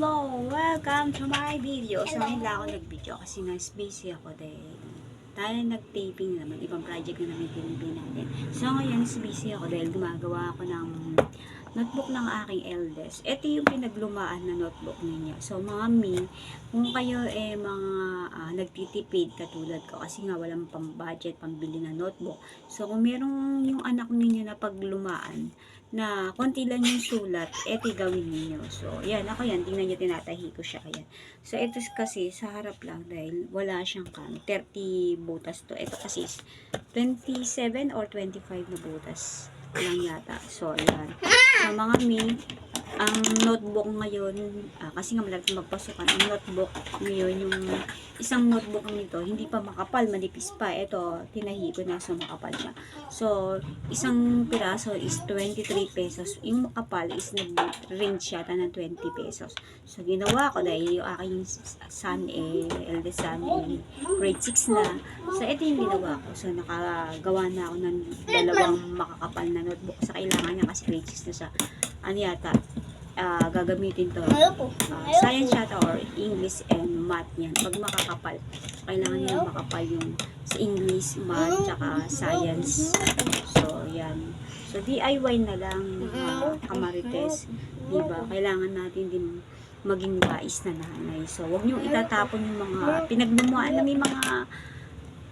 Hello! Welcome to my video. So, ngayon lang ako nag-video kasi nga busy ako dahil tayo nag-taping naman. Ibang project na namin pinipin natin. So, ngayon is busy ako dahil gumagawa ako ng notebook ng aking eldest. Ito yung pinaglumaan na notebook ninyo. So, mga mi, kung kayo eh mga ah, nagtitipid katulad ko kasi nga walang pang budget pambili na notebook. So, kung merong yung anak ninyo na paglumaan, na konti lang yung sulat, eto gawin ninyo. So, yan, ako yan, tingnan nyo, tinatahi ko siya, ayan. So, ito kasi, sa harap lang, dahil wala siyang kan, 30 butas to. Ito kasi, is 27 or 25 na butas lang yata. So, ayan. So, mga mi, ang notebook ngayon, ah, kasi nga malapit magpasukan, ang notebook ngayon, yung isang notebook nito, hindi pa makapal, manipis pa. Ito, tinahi ko na sa makapal na. So, isang piraso is 23 pesos. Yung makapal is nag-range yata ng 20 pesos. So, ginawa ko dahil yung aking son, eh, eldest son, eh, grade 6 na. So, ito yung ginawa ko. So, nakagawa na ako ng dalawang makakapal na notebook. Sa kailangan niya kasi grade 6 na siya. Ano yata, ah, gagamitin to. Ah, science yata or English and math yan. Pag makakapal, kailangan niya makapal yung sa English, math, tsaka science. So, yan. So, DIY na lang, mga kamarites. Diba? Kailangan natin din maging wais na nanay. So, huwag niyong itatapon yung mga pinaglumuan na may mga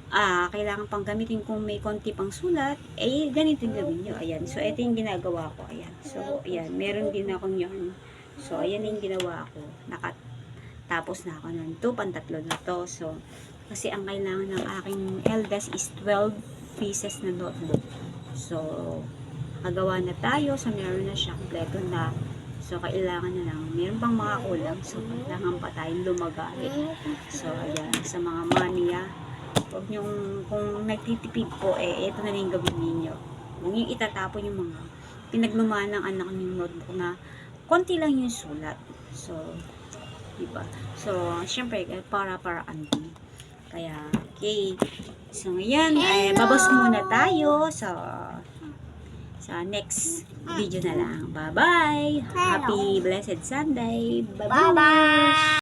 ah, kailangan pang gamitin kung may konti pang sulat, eh, ganito yung gawin nyo. Ayan. So, ito yung ginagawa ko. Ayan. So, ayan. Meron din akong yarn. So, ayan yung ginawa ko. Nakatapos na ako nun. Ito, pantatlo na to. So, kasi ang kailangan ng aking eldest is 12 pieces na notebook. So, kagawa na tayo. So, meron na siya. Kompleto na. So, kailangan na lang. Meron pang mga kulang. So, kailangan pa tayong lumagali. So, ayan. Sa mga mania, huwag niyong, kung nagtitipid po, eh, ito na lang yung gawin ninyo. Huwag niyong itatapon yung mga pinaglumaan ng anak niyong notebook na konti lang yung sulat. So, diba? So, syempre, eh, para para din. Kaya, okay. So, ngayon, ay babas muna tayo sa sa next video na lang. Bye-bye! Happy Blessed Sunday! Bye-bye!